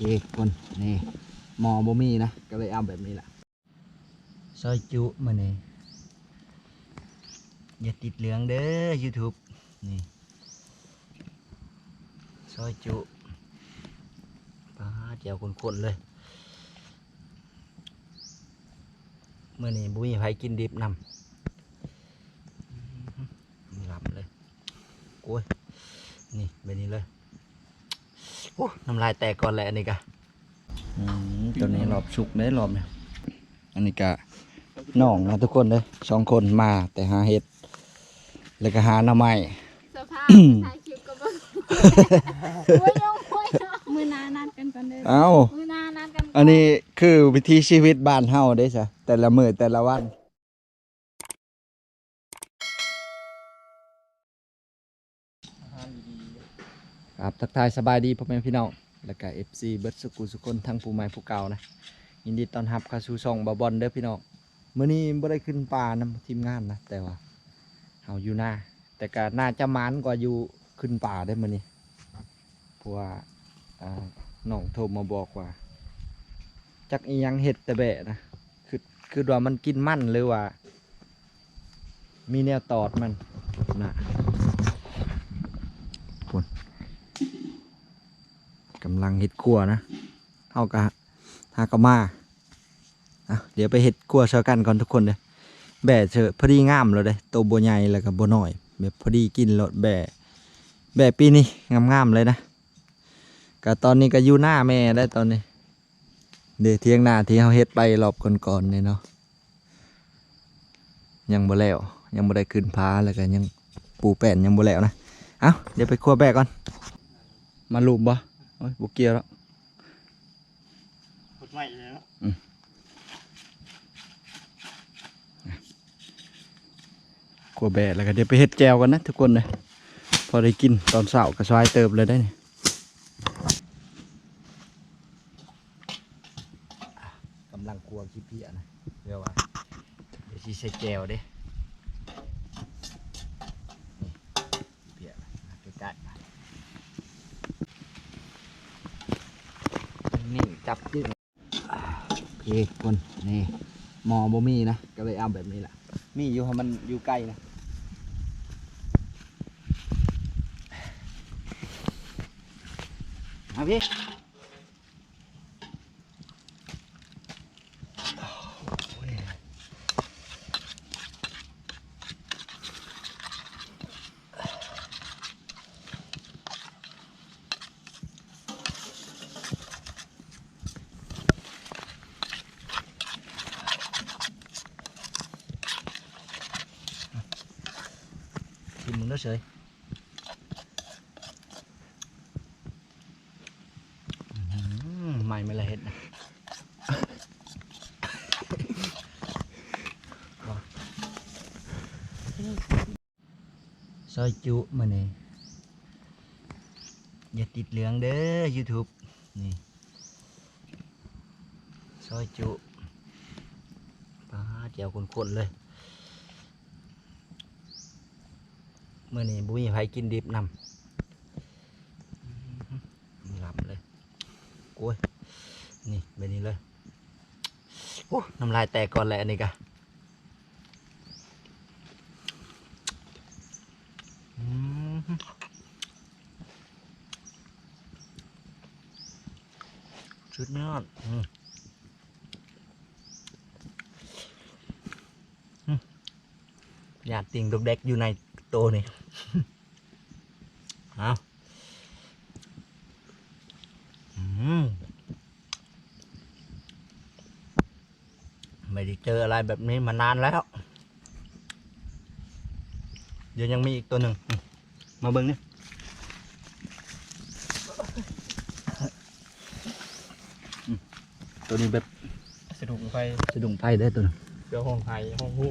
เคคนนี่มอบ่มีนะก็เลยเอาแบบนี้แหละซอยจุมานี่อย่าติดเหลืองเด้อ YouTube นี่ซอยจุปลาเจียวคนๆเลยเมื่อนี้บุ้ยไผกินดิบนำหลับเลยโอ้ยนี่แบบนี้เลย โอ้น้ำลายแตกก่อนแหละอันนี้กะตัวนี้รอบสุกได้รอบเนี่ยอันนี้กะน้องนะทุกคนเลยสองคนมาแต่หาเห็ดแล้วก็หาหน่อไม้สภาพถ่ายคลิปก็เบิ่งโอ้ยยังโอ้ยมือหนานัดกันก่อนเด้อเอ้ามือหนานัดกันก่อันนี้คือวิถีชีวิตบ้านเฮาได้ซะแต่ละมื้อแต่ละวัน ครับทักทายสบายดีพ่อแม่พี่น้องแล้วก็ FC เบิร์ดสกุสุคนทั้งผู้ใหม่ผู้เก่านะยินดีต้อนรับเข้าสู่ช่องบาบอลเด้อพี่น้องเมื้อนี้บ่ได้ขึ้นป่านำทีมงานนะแต่ว่าเฮาอยู่หน้าแต่ก็น่าจะมานกว่าอยู่ขึ้นป่าได้เมื้อนี้เพราะว่าน้องโทรมาบอกว่าจักอียังเห็ดแต่แบะนะคือคือว่ามันกินมั่นหรือว่า มีแนวตอดมันนะพน กำลังเห็ดขัวนะเท่ากับหากะมาอะเดี๋ยวไปเห็ดขัวเชากันก่อนทุกคนเลยแบะเชอพอดีงามเลยเด้โตวบัวใหญ่แล้วก็บัวน้อยแบบพอดีกินรสแบะแบะปีนี้งามๆเลยนะก็ตอนนี้ก็อยู่หน้าแม่ได้ตอนนี้ เดี๋ยวเที่ยงหน้าที่เขาเฮ็ดไปรอบก่อนๆเนี่ยเนาะยังบ่แล้วยังบ่ได้ขึ้นพาแล้วก็ยังปูแป้นยังบ่แล้วนะ เอ้าเดี๋ยวไปครัวแบกก่อน มาลูบบ่ โอ้ยบ่เกี่ยวแล้วขุดใหม่เลยเนาะครัวแบกแล้วก็เดี๋ยวไปเฮ็ดแจวกันนะทุกคนเลยพอได้กินตอนเช้าก็สบายเติบเลยได้นี่กำลังครัวขี้เพียนะเดี๋ยวว่าเดี๋ยวสิใส่แจวเด้นี่ขี้เพียนะใกล้ๆนี่ จับยืดโอเคคนนี่หมอบ่มีนะ ก็เลยเอาแบบนี้แหละ มีอยู่เพราะมันอยู่ใกล้นะเอาพี่ เฉยใหม่ไม่ละเห็ดนะซอยจุมาเนี่อย่าติดเหลืองเด้อ YouTube นี่ซอยจุปลาเจียวคนๆเลย เมื่อนี้บุ้ยไผกินดิบนำหลับเลยโอ้ยนี่แบบนี้เลยโอ้น้ำลายแตกก่อนแหละอันนี้กะชุดยอดอืมอืมอยากติ่งดกเด็กอยู่ใน ตวนี่เอาอืมไม่ได้เจออะไรแบบนี้มานานแล้ว เดี๋ยวยังมีอีกตัวหนึ่งอืมมาเบิ้งนี่อืมตัวนี้แบบสะดุ้งไฟสะดุ้งไฟได้อตัวนึงเดี๋ยวห้องไห้ห้องหู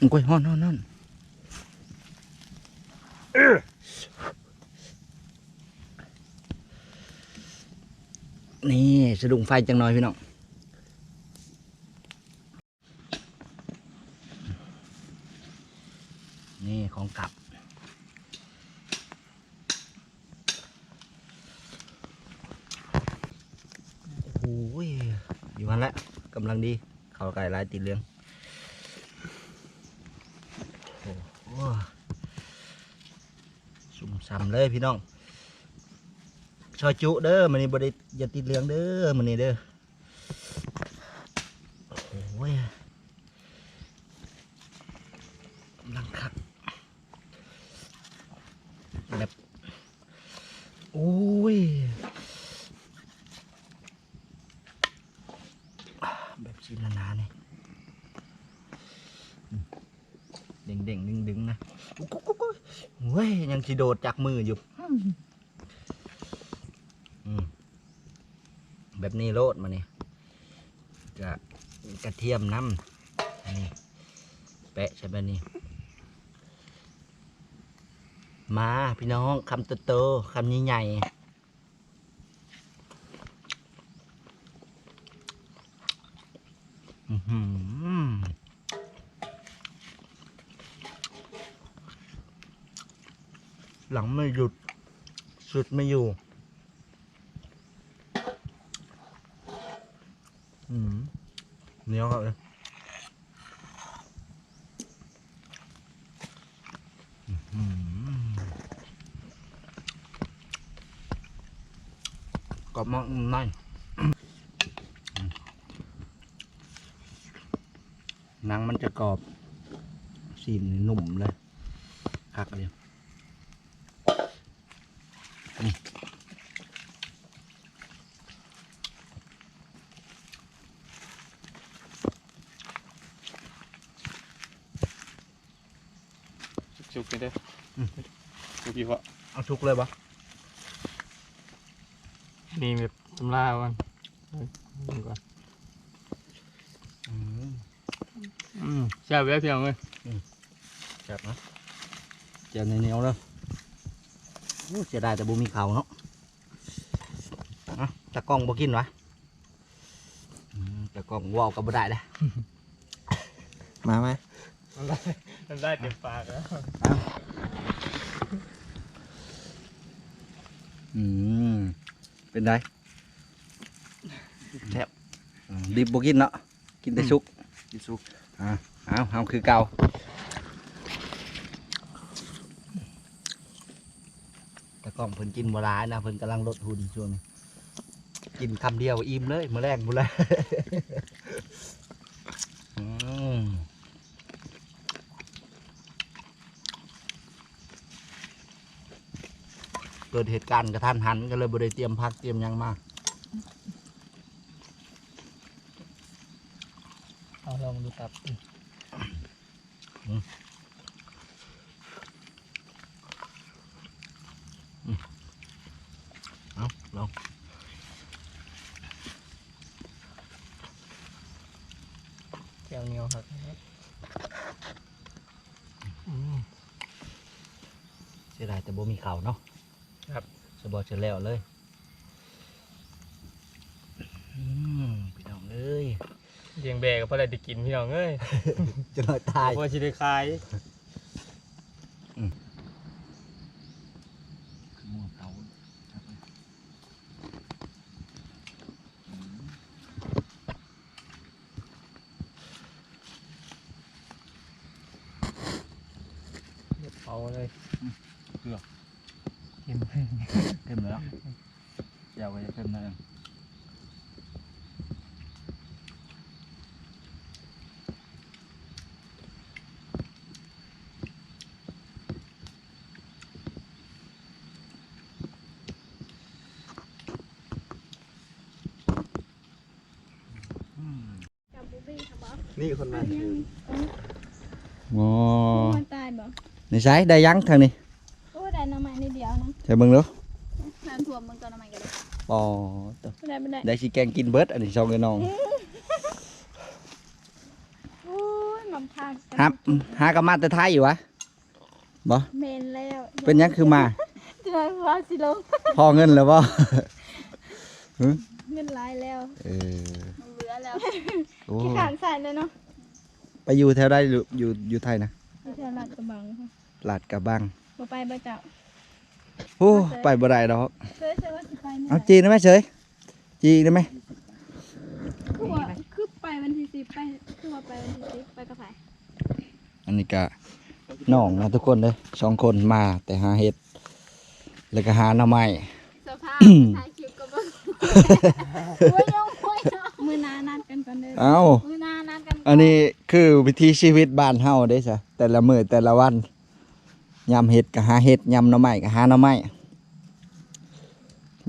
อุ้ยฮ้อนฮอนฮอนนี่สะดุ้งไฟจังหน่อยพี่น้องนี่ของกลับโอ้ยอยู่มันแล้วกำลังดี เขาไก่ลายติดเหลืองโอ้โหสุ่ม ซ้ำเลยพี่น้องชอจุเด้อมันนี่บไดิอย่าติดเหลืองเด้อมันนี่เด้อโอ้ยกำลังคักแบบโอ้ย แบบชิ้นหนาๆเนี่ยอืม เด้งเด้งดึงดึงนะเว้ยยังสิโดดจากมืออยู่แบบนี้โลดมาเนี่ยกะกระเทียมน้ำนี่แปะใช่ไหมนี่มาพี่น้องคำโตๆคำใหญ่ๆ อื้อหือหลังไม่หยุด สุดไม่อยู่ อืมเหนียวครับเลยกรอบมากในหนังมันจะกรอบสีนหนุ่มเลยคักเลย นี่จุกๆนี่เด้ออจุกอีกวะเอาชุกเลยปะนี่แบบตำราก่อนนี่ก่อนอืมอืมแซ่บแวะเพียงเลยแซ่บนะ เจียวเหนียวๆเลยโอ้ เสียดายแต่บุมีเขาเนาะอะตะกล้องบ่กินวะอืมตะกล้องว่าวกับบ่ได้เลยมาไหมมันได้มันได้เต็มปากแล้วอืมเป็นไงแซ่บอืมดิบบ่กินเนาะกินแต่ชุกกินซุปอ่าเอาเอาคือเก่า แต่กล้องเพิ่นกินบ่หลายนะเพิ่นกำลังลดหุ่นช่วงนี้กินคำเดียวอิ่มเลยมื้อแรกมื้อแรกอืมเกิดเหตุการณ์กระทันหันก็เลยบ่ได้เตรียมพักเตรียมยังมาเอาลองดูตับ เอาลอง แก้วเหนียวครับอืมเสียดายแต่บ่มีเขาเนาะครับสบอเฉแล้วเลยอืมพี่น้องเอ้ยเลี้ยงแบกก็เพราะอะไรได้กินพี่น้องเอ้ยจะน้อยตายเพราะชิได้คาย ม่วงเตา เอาเลยเกลือกินเค็มแล้วเจียวก็จะเค็มนั่นเองกับบูบี้ค่ะบอสนี่คนนั้น อ๋อ มันตายบ่ ในใช้ได้ยังทางนี้โอ้ได้น้ำมันนิดเดียวนะใช่เบิ่งดูน้ำท่วมมันก็น้ำมันกันเลยปอตัวไม่ได้ไม่ได้ได้สิแกงกินเบิดอันนี้ชองเลยน้องโอ้ยมันพางฮับหากะมาแต่ไทยอยู่วะบ่เมนแล้วเป็นหยังคือมาเจอว่าสิลงพอเงินแล้วบ่เงินหลายแล้วเออมันเหลือแล้วโอ้ขี้ขานใส่เลยเนาะไปอยู่แถวใดอยู่อยู่อยู่ไทยนะที่เท่าลาดกระบังค่ะ ลาดกระบังไปบ่เจ้าโอ้ไปบ่ได้ดอกเฉยๆว่าสิไปอาจีนได้ไหมเฉยจีนได้ไหมคือไปวันที่สิบไปคือว่าไปวันที่สิบไปกับไผอันนี้กะน้องนะทุกคนเลยสองคนมาแต่หาเห็ดแล้วก็หาหน่อไม้ เสื้อผ้า ถ่ายคลิปก็บ่โอ้ยยังโอ้ยยังมือนานกันก่อนเลยเอามือนานัดกันอันนี้คือวิธีชีวิตบ้านเฮาเด้ซะแต่ละมือแต่ละวัน ยำเห็ดก็หาเห็ดยำหน่อไม้ก็หาหน่อไม้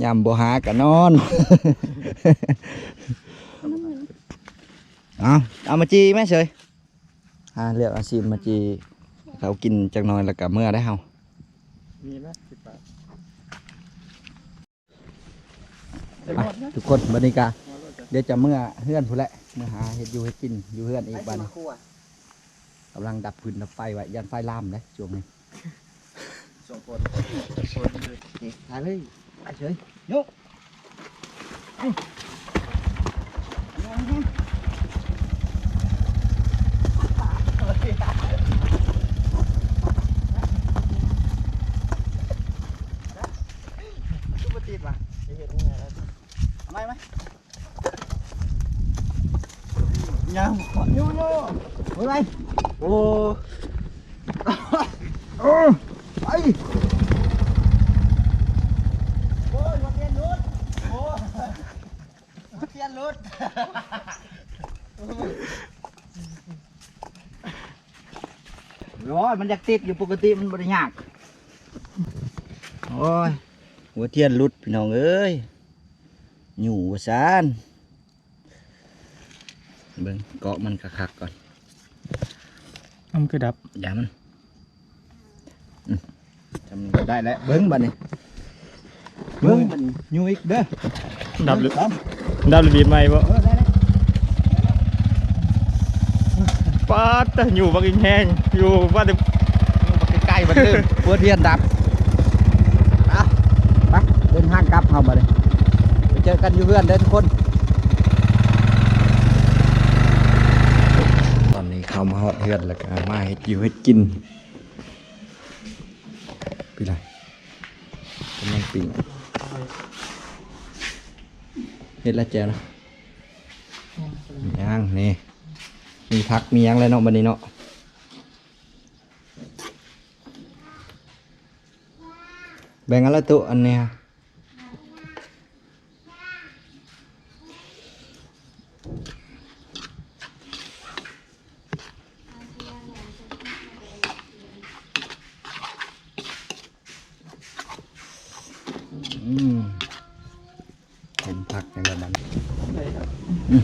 ยำบ่หาก็นอนเอาเอามาจีแม่เฉยอ่าเรียกอาชีพมาจีเขากินจักหน่อยแล้วก็เมื่อได้เฮามีไหมสิบบาทไปทุกคนบัดนี้กะเดี๋ยวจะเมื่อเฮือนผู้นแหละเมื่อหาเห็ดอยู่เห็ดกินอยู่เฮือนอีกบัดนี้กำลังดับพื้นดับไฟไว้ยันไฟลามเลยช่วงนี้ สองคนคนเลยนี่ถ่าย เลยไปเฉยยกเอามาติดว่ะจะเห็นยังไงแล้วทำไมไหมยังโยโย่โอ้ยโอ้โอ้ไปโอ้ยมาเทียนรุดโอ้ยมาเทียนรุดโอ้ยมันอยากติดอยู่ปกติมันบริยากโอ้ยหัวเทียนรุดพี่น้องเอ้ยอยู่ว่าซานเบิ่งเกาะมันคักๆก่อนมันคือดับอย่ามันอืม จำมันก็ได้แล้วเบิ้งบัดนี้เบิ้งบัดนี้อยู่อีกเด้อดับหรือครับดับหรือบีบไหมบ่เออได้แล้วป้าดแต่อยู่บักอินแห้งอยู่บ้านเดิมใกล้ๆบัดเด้อหัวเทียนดับอะไปเดินทางกลับเฮาบัดนี้ไปเจอกันอยู่เพื่อนเด้อทุกคนตอนนี้เข้ามาฮอดเฮือนแล้วก็มาเฮ็ดอยู่เฮ็ดกินพี่ไร กำลังปิงเห็ดแล้วแจวนะย่างนี่ มีผักมียังเลยเนาะบันนี้เนาะแบ่งอะไรตัวอันเนี้ยอืมเห็นผักในระบันอืม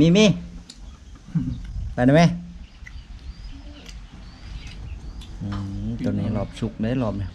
มีมีไปได้ไหมตัวนี้รอบชุกได้รอบเนี่ย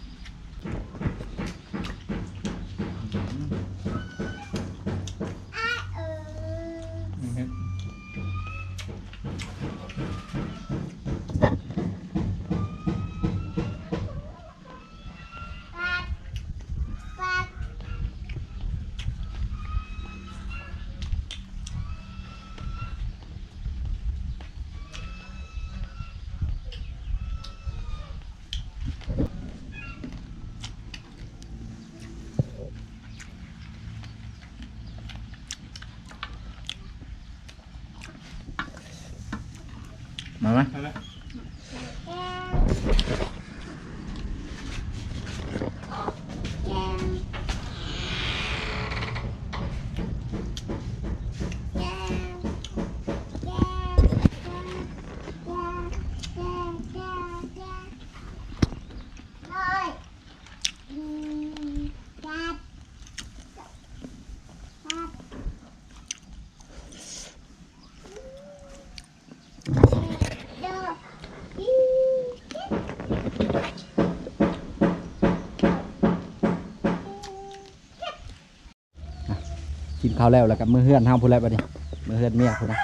ข้าวแล้วแล้วกับมือเฮือนห้ามพูดแล้วบัดนี้มือเฮือนเมียพูดนะ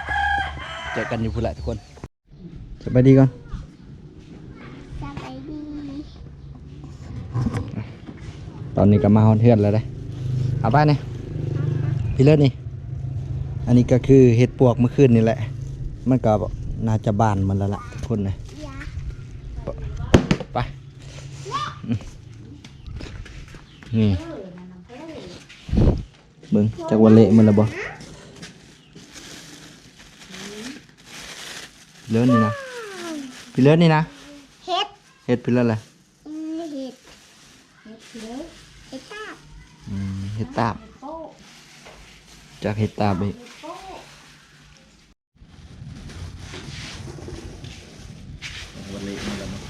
เจอกันอยู่พูดแหละทุกคนสบายดีก่อนสบายดี ตอนนี้ก็มาฮอนเฮือนแล้วได้เอาไปเนี่ยพี่เลิศนี่ อันนี้ก็คือเห็ดปวกเมื่อคืนนี่แหละ มันก็น่าจะบานมันแล้วล่ะทุกคนนะยาไปอืมนี่ เบิ่งจากวันเละมันละบ่เลิศนี่นะพี่เลิศนี่นะเฮ็ดเฮ็ดพี่เลิศอะไรเห็ดเฮ็ดเลิศเฮ็ดตาบเฮ็ดตาจากเห็ดตาบอีวันเละมันละมั้ง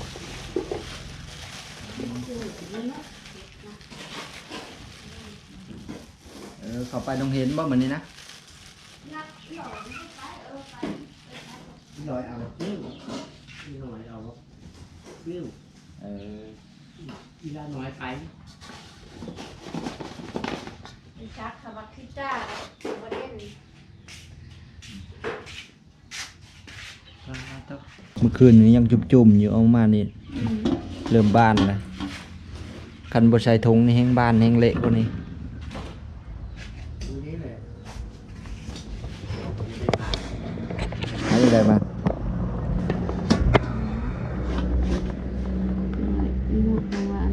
เออเขาไปโรงเห็นบ่เหมือนนี้นะลอยเอาปิ้วอีหน่อยเอาปิ้วเอออีละน้อยไปมีชักขบักขึ้นจ้าบ่ได้เลยเมื่อคืนนี้ยังจุ่มๆอยู่เอามานี่เริ่มบ้านแล้วคันบ่ใส่ถุงนี่แห้งบ้านแห้งเละกว่านี้ ดูนี่แหละ หาอยู่ได้มาอีหมดกลาอัน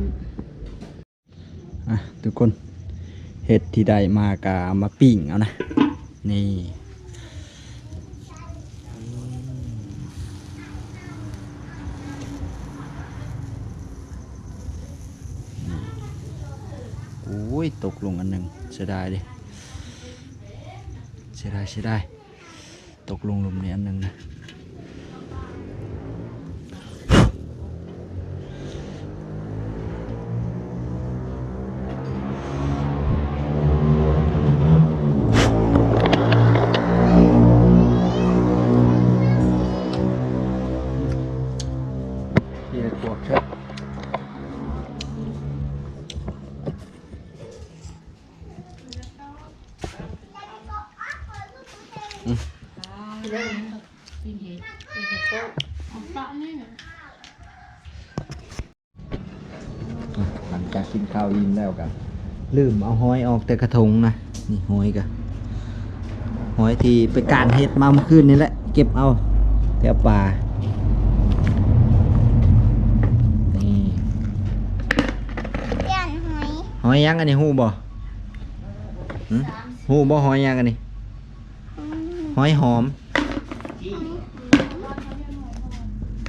อะทุกคนเห็ดที่ได้มากามาปิ้งเอานะ นี่โอ้ย ตกลงอันหนึ่งเสียดายดิเสียดายเสียดาย ตกลงหลุมนี้อันหนึ่งนะ กินข้าวอิ่มแล้วกันลืมเอาหอยออกแต่กระทงนะนี่หอยกันหอยที่ไปการเห็ดมาเมื่อคืนนี่แหละ เก็บเอาแถวป่านี่เปลี่ยนหอยหอยยังอันนี้หูบ่หูบ่หอยยังอันนี้หอยหอม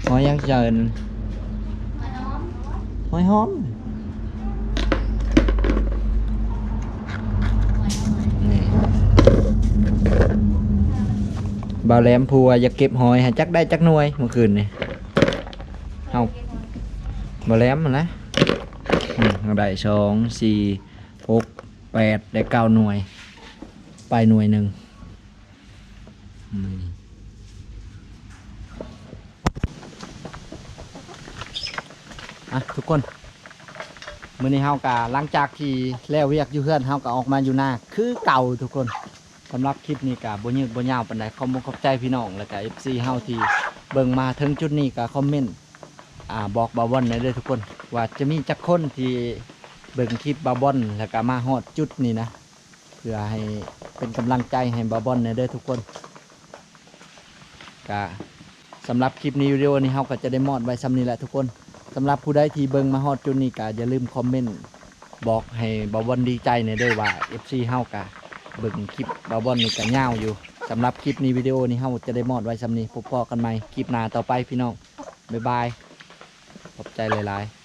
หอยยังเจินหอยหอมนี่ บาแหลมพัวอยากเก็บหอยให้จักได้จักหน่วยเมื่อคืนนี่เฮาบาแหลมนะได้สองสี่หกแปดได้เก้าหน่วย ไปหน่วยหนึ่งอะทุกคนมื้อนี้เฮากะหลังจากที่แล้วเวียกอยู่เพื่อนเฮากะออกมาอยู่หน้าคือเก่าทุกคน สำหรับคลิปนี้กะบ่ยืดบ่ยาวปานใดขอบคุณขอบใจพี่น้องแล้วก็ FC เฮาที่เบิ่งมาถึงจุดนี้กะคอมเมนต์อ่าบอกบาบอนได้เลยทุกคน ว่าจะมีจักคนที่เบิ่งคลิปบาบอนแล้วก็มาฮอดจุดนี้นะ เพื่อให้เป็นกำลังใจให้บาบอนได้เลยทุกคนก็สำหรับคลิปนี้วิดีโอนี้เฮาก็จะได้มอดไว้ซ้ำนี้แหละทุกคนสำหรับผู้ใดที่เบิ่งมาฮอดจุดนี้ก็อย่าลืมคอมเมนต์บอกให้บาบอนดีใจในเด้อว่า FC เฮาก็ เบิ่งคลิปบาบอนนี่ก็ยาวอยู่สำหรับคลิปนี้วิดีโอนี้เฮาจะได้มอดไว้สำนี้พบพอกันใหม่คลิปหน้าต่อไปพี่น้องบ๊ายบายขอบใจหลายๆ